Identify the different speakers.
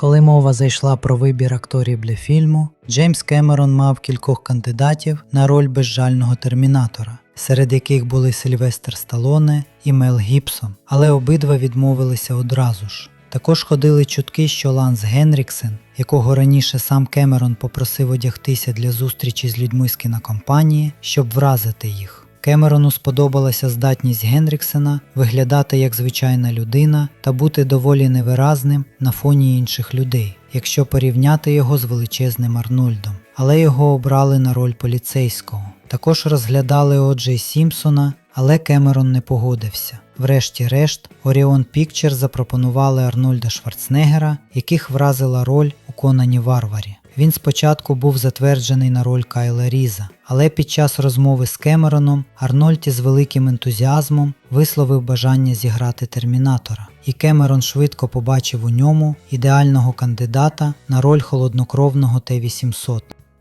Speaker 1: Коли мова зайшла про вибір акторів для фільму, Джеймс Кемерон мав кількох кандидатів на роль безжального термінатора, серед яких були Сильвестр Сталоне і Мел Гібсон, але обидва відмовилися одразу ж. Також ходили чутки, що Ланс Генріксен, якого раніше сам Кемерон попросив одягтися для зустрічі з людьми з кінокомпанії, щоб вразити їх. Кемерону сподобалася здатність Генріксена виглядати як звичайна людина та бути доволі невиразним на фоні інших людей, якщо порівняти його з величезним Арнольдом. Але його обрали на роль поліцейського. Також розглядали Оджей Сімпсона, але Кемерон не погодився. Врешті-решт, Orion Pictures запропонували Арнольда Шварценеггера, яких вразила роль у Конані Варварі. Він спочатку був затверджений на роль Кайла Різа, але під час розмови з Кемероном Арнольд із великим ентузіазмом висловив бажання зіграти термінатора, і Кемерон швидко побачив у ньому ідеального кандидата на роль холоднокровного Т-800.